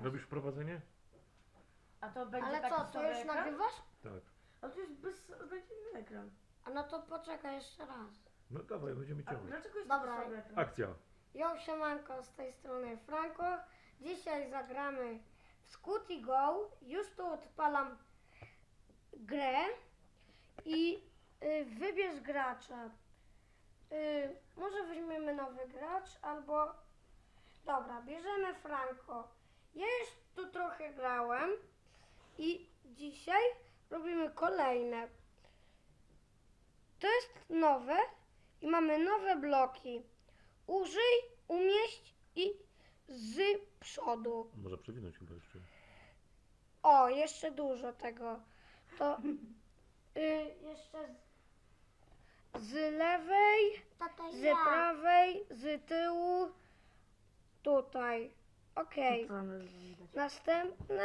Robisz wprowadzenie? A to będzie Ale taki co, to już ekran? nagrywasz? Tak. A to jest bezgodzinny ekran. A no to poczekaj jeszcze raz. No dawaj, będziemy A ciągnąć. dlaczego jest Dobra. taki ekran? Akcja. Yo, siemanko, z tej strony Franco. Dzisiaj zagramy w Scooty Go. Już tu odpalam grę i y, wybierz gracza. Y, może weźmiemy nowy gracz albo... Dobra, bierzemy Franco. Ja już tu trochę grałem i dzisiaj robimy kolejne. To jest nowe i mamy nowe bloki. Użyj, umieść i z przodu. Może przewinąć chyba jeszcze. O, jeszcze dużo tego. To y, jeszcze z, z lewej, z prawej, z tyłu, tutaj. Okej. Następne.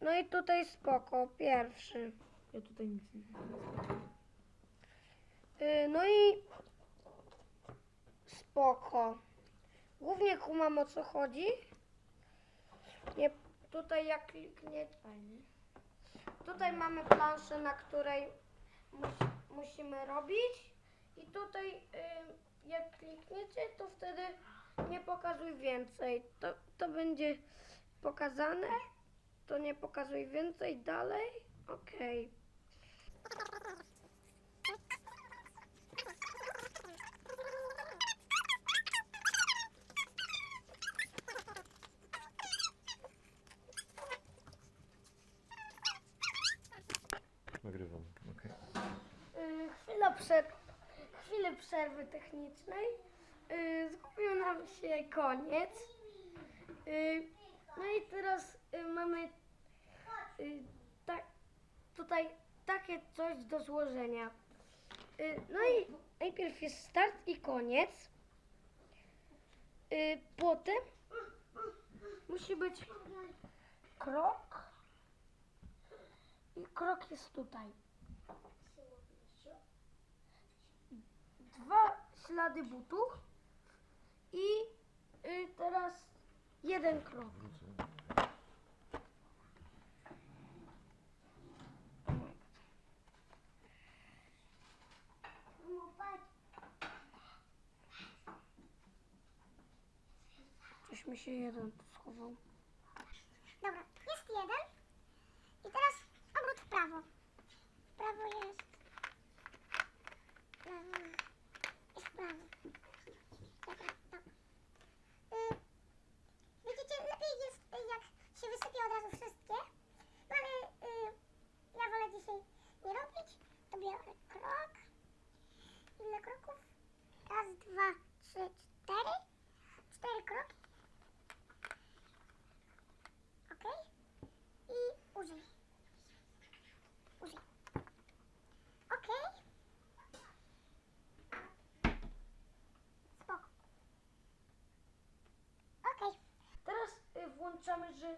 No i tutaj spoko, pierwszy. Ja tutaj nic nie widzę. Y, no i spoko. Głównie kumam o co chodzi. Nie, tutaj jak kliknie fajnie. Tutaj mamy planszę, na której mus, musimy robić. I tutaj y, jak klikniecie, to wtedy nie pokazuj więcej. To, to będzie pokazane. To nie pokazuj więcej dalej. Okej. Nagrywam. okej. Y, Chwila chwilę przerwy technicznej. Y, Zgubił nam się koniec. Y, No i teraz y, mamy tak, tutaj takie coś do złożenia. No i najpierw jest start i koniec. Potem musi być krok. I krok jest tutaj. dwa ślady butów i y, teraz jeden krok. Coś mi się jeden schował. Dobra, jest jeden. I teraz obrót w prawo. W prawo jest. Prawo. Jest w prawo. Dobra, dobra. Y, widzicie, lepiej jest, y, jak się wysypie od razu wszystkie. No ale y, ja wolę dzisiaj nie robić. To biorę krok. Ile kroków? Raz, dwa, trzy, cztery. Cztery kroki. Okej? I użyj. Użyj. Okej? Spoko. Okej. Teraz y, włączamy, że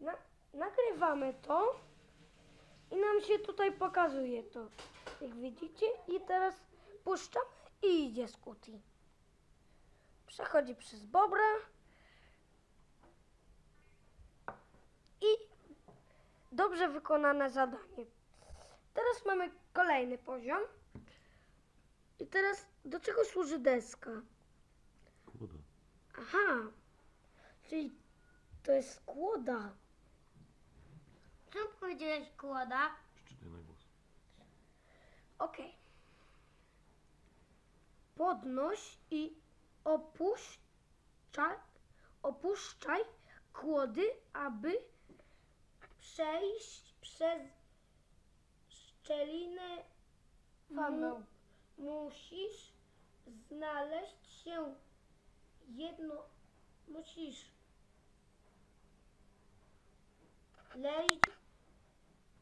na, nagrywamy to i nam się tutaj pokazuje to. Jak widzicie i teraz puszczamy i idzie Scooty. Przechodzi przez bobra i dobrze wykonane zadanie. Teraz mamy kolejny poziom. I teraz do czego służy deska? Aha, czyli to jest kłoda. Czemu powiedziałeś kłoda? Szczytaj na głos. Okej. Podnoś i opuszczaj, opuszczaj kłody, aby przejść przez szczelinę. Mu, musisz znaleźć się jedno. Musisz leźć,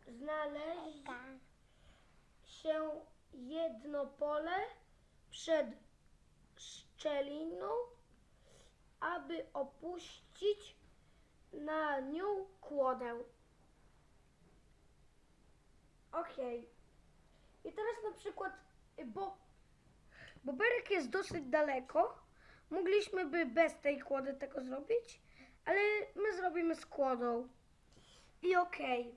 znaleźć się jedno pole przed szczeliną, aby opuścić na nią kłodę. Okej. I teraz na przykład, bo, bo berek jest dosyć daleko, mogliśmy by bez tej kłody tego zrobić, Ale my zrobimy z kłodą. I okej.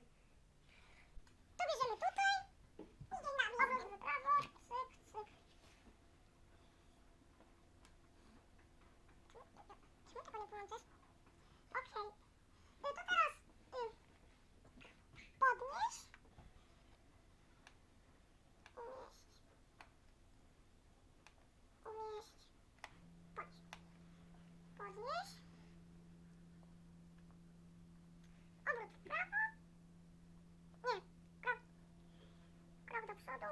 To bierzemy tutaj. I na obrót w prawo. Cyk, cyk. Czemu tego nie połączysz? Okej. Y, To teraz y, podnieś. Umieść. Umieść. Podnieś. Podnieś. Obrót w prawo. Nie, krok. Krok do przodu.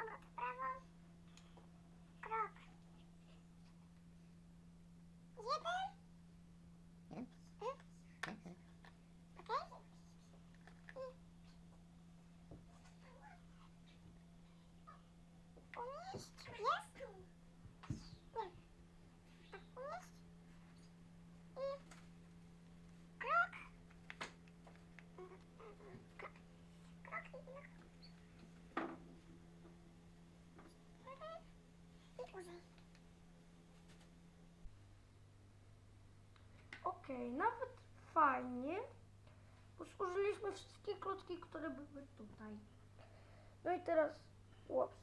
Obrót w prawo. Krok. Jeden. Jeden? Mhm. Tak, tak. Okej. I... Umieść. Jest? Nie. Tak, umieść. I... Krok. Krok. Okej, nawet fajnie. Bo zużyliśmy wszystkie klocki, które były tutaj. No i teraz. Ups.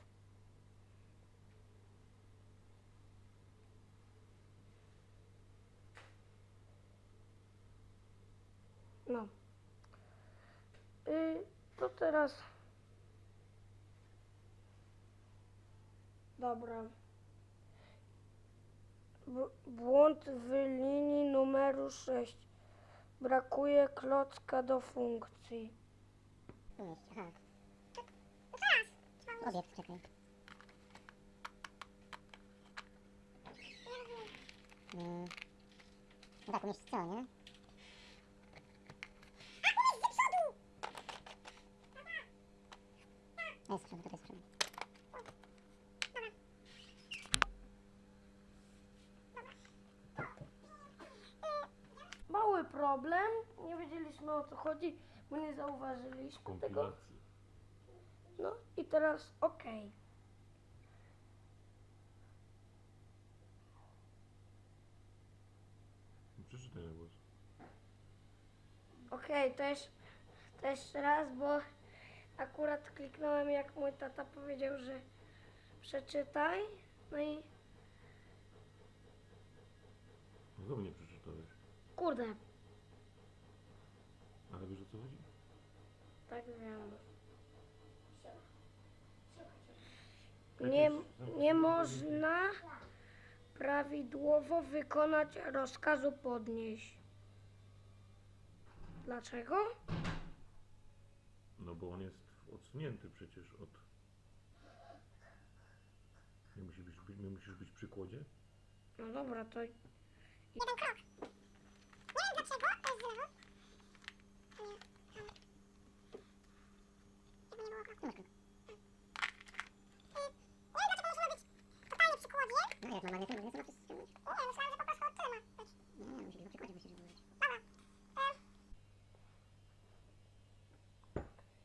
No. Y, to teraz. Dobra. B- błąd w linii numeru 6. Brakuje klocka do funkcji. Aha. Obiekt, czekaj. Mm. No tak, umieść co, nie? A, umieść do przodu! Jest z przodu. Mały problem. Nie wiedzieliśmy o co chodzi, bo nie zauważyliśmy tego. Kompilacji. No i teraz okej. No, Przeczytaj na głos. Okej, to, jeszcze, to jeszcze raz, bo akurat kliknąłem jak mój tata powiedział, że przeczytaj. No i No znowu nie przeczytałeś. kurde, Ale wiesz o co chodzi? tak wiem. Nie, nie można prawidłowo wykonać rozkazu podnieść. Dlaczego? No bo on jest odsunięty przecież od... Nie musisz być, nie musisz być przy kłodzie? No dobra, to Jeden krok. Nie wiem dlaczego, to jest w lewo. Nie. Jakby nie było kroku. Nie kroku. Y, Nie wiem dlaczego musimy być totalnie przy kłodzie. No jak normalnie to nie sama wszystko ściągnąć. Nie, myślałam, że po prostu od ma być. Nie, nie, musi być na przykładzie, musi być wyłożyć. Dobra.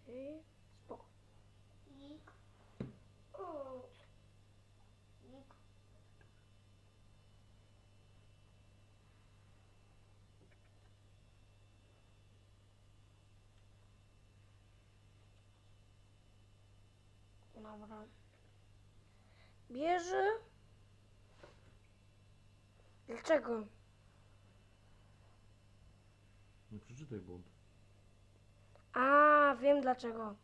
I Dobra. Bierze. Dlaczego? Nie przeczytaj błąd. A, wiem dlaczego.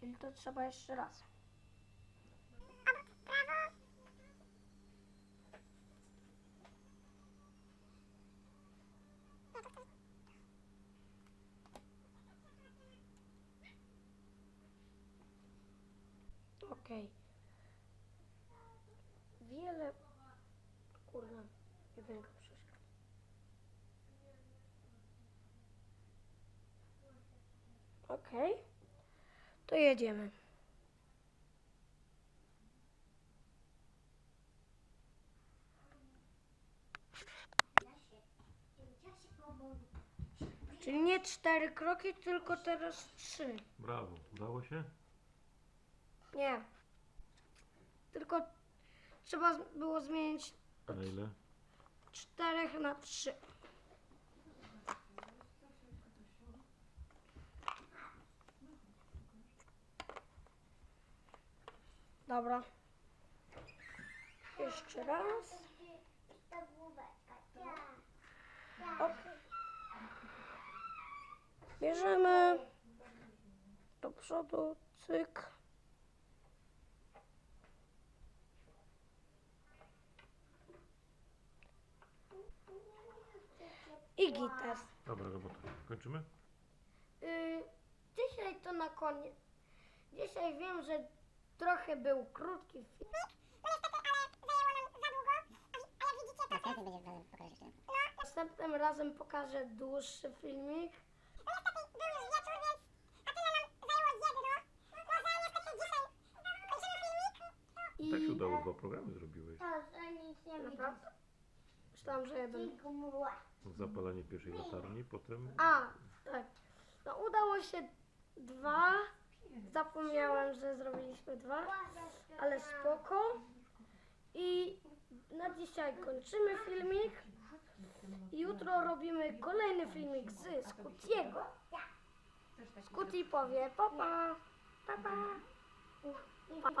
Czyli to trzeba jeszcze raz. Obrót w prawo. No to to Okej. Wiele. Kurde, jedynka przyszła. Okej. To jedziemy. Czyli nie cztery kroki, tylko teraz trzy. Brawo. Udało się? Nie. Tylko trzeba z- było zmienić na ile? 4 na 3. Dobra. Jeszcze raz. Ta główeczka. Ok. Bierzemy do przodu, cyk. I gitar. Dobra robota. Kończymy? Y, dzisiaj to na koniec. Dzisiaj wiem, że trochę był krótki film. Następnym razem pokażę dłuższy filmik. I Tak się udało, dwa programy zrobiłeś. To, że nic nie. Naprawdę? Myślałam, że jeden. Mgła. Zapalanie pierwszej latarni, potem A, tak. No udało się dwa. Zapomniałam, że zrobiliśmy dwa, ale spoko. I na dzisiaj kończymy filmik. Jutro robimy kolejny filmik z Scutiego. Scuti powie papa, papa. Pa, pa.